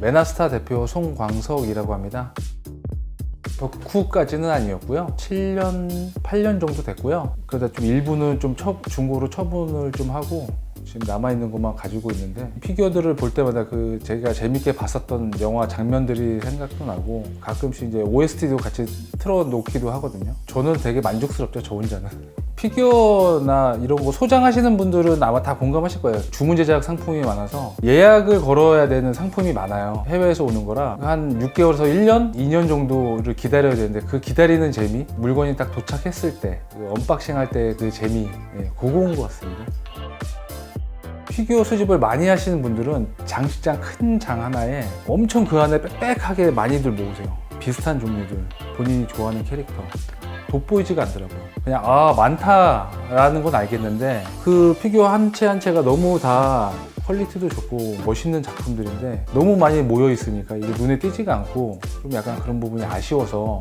메나스타 대표 송광석이라고 합니다. 덕후까지는 아니었고요. 7년, 8년 정도 됐고요. 그러다 좀 일부는 좀 처- 중고로 처분을 좀 하고 지금 남아있는 것만 가지고 있는데 피규어들을 볼 때마다 그 제가 재밌게 봤었던 영화 장면들이 생각도 나고 가끔씩 이제 OST도 같이 틀어놓기도 하거든요. 저는 되게 만족스럽죠, 저 혼자는. 피규어나 이런 거 소장하시는 분들은 아마 다 공감하실 거예요. 주문 제작 상품이 많아서 예약을 걸어야 되는 상품이 많아요. 해외에서 오는 거라 한 6개월에서 1년, 2년 정도를 기다려야 되는데 그 기다리는 재미, 물건이 딱 도착했을 때, 그 언박싱 할 때 그 재미, 예, 그거 온것 같습니다. 피규어 수집을 많이 하시는 분들은 장식장 큰 장 하나에 엄청 그 안에 빽빽하게 많이들 모으세요. 비슷한 종류들, 본인이 좋아하는 캐릭터. 돋보이지가 않더라고요. 그냥 아 많다라는 건 알겠는데 그 피규어 한 채 한 채가 너무 다 퀄리티도 좋고 멋있는 작품들인데 너무 많이 모여 있으니까 이게 눈에 띄지가 않고 좀 약간 그런 부분이 아쉬워서 어,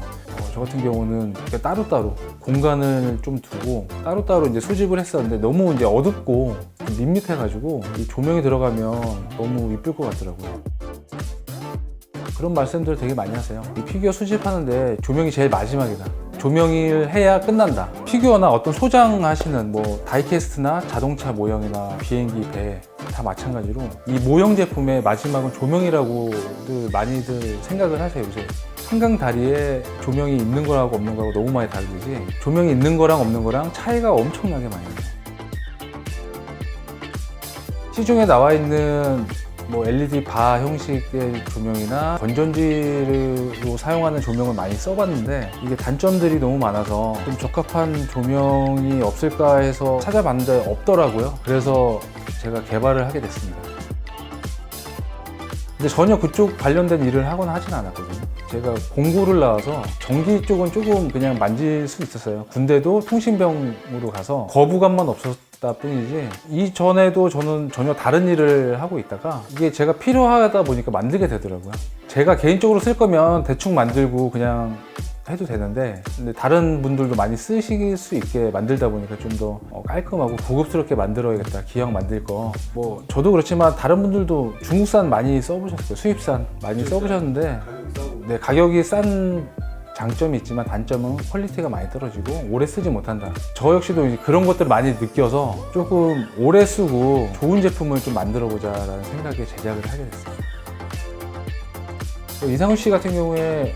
저 같은 경우는 따로따로 공간을 좀 두고 따로따로 이제 수집을 했었는데 너무 이제 어둡고 좀 밋밋해가지고 이 조명이 들어가면 너무 이쁠 것 같더라고요. 그런 말씀들 되게 많이 하세요. 이 피규어 수집하는데 조명이 제일 마지막이다. 조명을 해야 끝난다. 피규어나 어떤 소장하시는 뭐 다이캐스트나 자동차 모형이나 비행기, 배 다 마찬가지로 이 모형 제품의 마지막은 조명이라고들 많이들 생각을 하세요. 요새 한강 다리에 조명이 있는 거라고 없는 거하고 너무 많이 다르지. 조명이 있는 거랑 없는 거랑 차이가 엄청나게 많이 나요. 시중에 나와 있는 뭐 LED 바 형식의 조명이나 건전지로 사용하는 조명을 많이 써봤는데 이게 단점들이 너무 많아서 좀 적합한 조명이 없을까 해서 찾아봤는데 없더라고요. 그래서 제가 개발을 하게 됐습니다. 근데 전혀 그쪽 관련된 일을 하거나 하진 않았거든요. 제가 공고를 나와서 전기 쪽은 조금 그냥 만질 수 있었어요. 군대도 통신병으로 가서 거부감만 없었 다 뿐이지 이전에도 저는 전혀 다른 일을 하고 있다가 이게 제가 필요하다 보니까 만들게 되더라고요. 제가 개인적으로 쓸 거면 대충 만들고 그냥 해도 되는데 근데 다른 분들도 많이 쓰실 수 있게 만들다 보니까 좀 더 깔끔하고 고급스럽게 만들어야겠다 기왕 만들 거. 뭐 저도 그렇지만 다른 분들도 중국산 많이 써보셨어요. 수입산 많이 써보셨는데 네, 가격이 싼 장점이 있지만 단점은 퀄리티가 많이 떨어지고 오래 쓰지 못한다. 저 역시도 그런 것들을 많이 느껴서 조금 오래 쓰고 좋은 제품을 좀 만들어 보자라는 생각에 제작을 하게 됐어요. 또 이상훈 씨 같은 경우에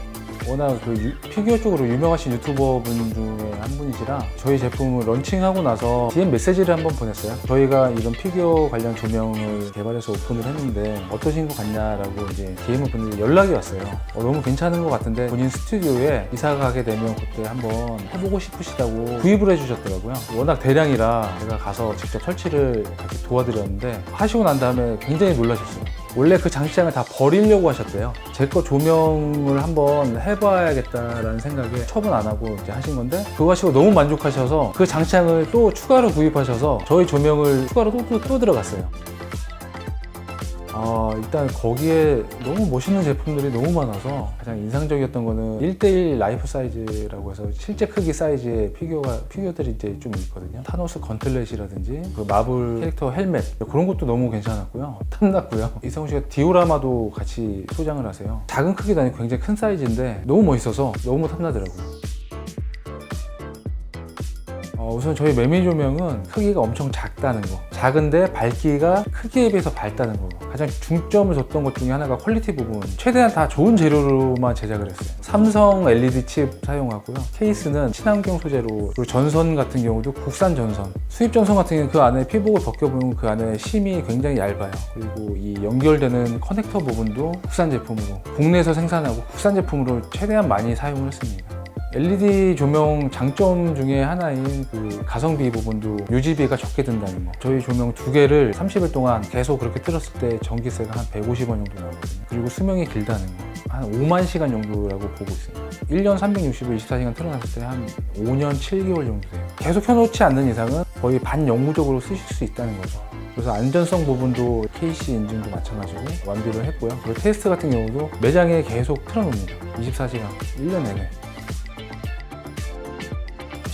워낙 그 유- 피규어 쪽으로 유명하신 유튜버 분 중에 한 분이시라 저희 제품을 런칭하고 나서 DM 메시지를 한번 보냈어요. 저희가 이런 피규어 관련 조명을 개발해서 오픈을 했는데 어떠신 것 같냐라고 이제 DM을 보냈는데 연락이 왔어요. 어, 너무 괜찮은 것 같은데 본인 스튜디오에 이사 가게 되면 그때 한번 해보고 싶으시다고 구입을 해주셨더라고요. 워낙 대량이라 제가 가서 직접 설치를 도와드렸는데 하시고 난 다음에 굉장히 놀라셨어요. 원래 그 장치장을 다 버리려고 하셨대요. 제 거 조명을 한번 해봐야겠다라는 생각에 처분 안 하고 이제 하신 건데 그거 하시고 너무 만족하셔서 그 장치장을 또 추가로 구입하셔서 저희 조명을 추가로 또, 또, 또 들어갔어요. 아, 일단 거기에 너무 멋있는 제품들이 너무 많아서 가장 인상적이었던 거는 1대1 라이프 사이즈라고 해서 실제 크기 사이즈의 피규어가, 피규어들이 이제 좀 있거든요. 타노스 건틀렛이라든지 그 마블 캐릭터 헬멧 그런 것도 너무 괜찮았고요. 탐났고요. 이상훈 씨가 디오라마도 같이 소장을 하세요. 작은 크기도 아니고 굉장히 큰 사이즈인데 너무 멋있어서 너무 탐나더라고요. 어, 우선 저희 매미 조명은 크기가 엄청 작다는 거. 작은데 밝기가 크기에 비해서 밝다는 거. 가장 중점을 줬던 것 중에 하나가 퀄리티 부분. 최대한 다 좋은 재료로만 제작을 했어요. 삼성 LED 칩 사용하고요. 케이스는 친환경 소재로 그리고 전선 같은 경우도 국산 전선. 수입 전선 같은 경우는 그 안에 피복을 벗겨보면 그 안에 심이 굉장히 얇아요. 그리고 이 연결되는 커넥터 부분도 국산 제품으로 국내에서 생산하고 국산 제품으로 최대한 많이 사용을 했습니다. LED 조명 장점 중에 하나인 그 가성비 부분도 유지비가 적게 든다는 거. 저희 조명 두 개를 30일 동안 계속 그렇게 틀었을 때 전기세가 한 150원 정도 나오거든요. 그리고 수명이 길다는 거. 한 5만 시간 정도라고 보고 있어요. 1년 360일 24시간 틀어놨을 때 한 5년 7개월 정도 돼요. 계속 켜놓지 않는 이상은 거의 반영구적으로 쓰실 수 있다는 거죠. 그래서 안전성 부분도 KC 인증도 마찬가지고 완비를 했고요. 그리고 테스트 같은 경우도 매장에 계속 틀어놓습니다. 24시간, 1년 내내.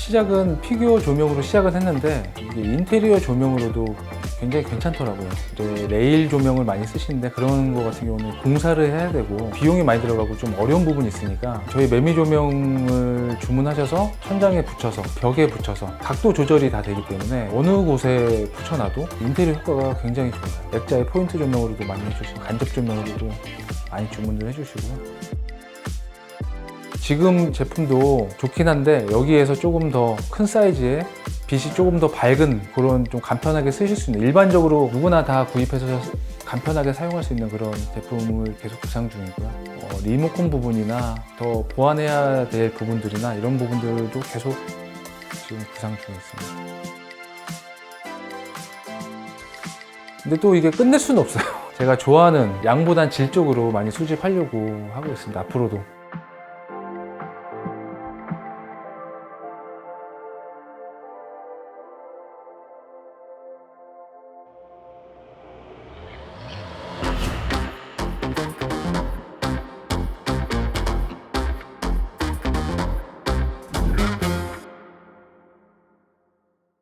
시작은 피규어 조명으로 시작은 했는데 이게 인테리어 조명으로도 굉장히 괜찮더라고요. 이제 레일 조명을 많이 쓰시는데 그런 거 같은 경우는 공사를 해야 되고 비용이 많이 들어가고 좀 어려운 부분이 있으니까 저희 매미 조명을 주문하셔서 천장에 붙여서 벽에 붙여서 각도 조절이 다 되기 때문에 어느 곳에 붙여놔도 인테리어 효과가 굉장히 좋아요. 액자의 포인트 조명으로도 많이 해주시고 간접 조명으로도 많이 주문을 해주시고요. 지금 제품도 좋긴 한데 여기에서 조금 더 큰 사이즈의 빛이 조금 더 밝은 그런 좀 간편하게 쓰실 수 있는 일반적으로 누구나 다 구입해서 간편하게 사용할 수 있는 그런 제품을 계속 구상 중이고요. 어, 리모컨 부분이나 더 보완해야 될 부분들이나 이런 부분들도 계속 지금 구상 중에 있습니다. 근데 또 이게 끝낼 수는 없어요. 제가 좋아하는 양보단 질 쪽으로 많이 수집하려고 하고 있습니다. 앞으로도.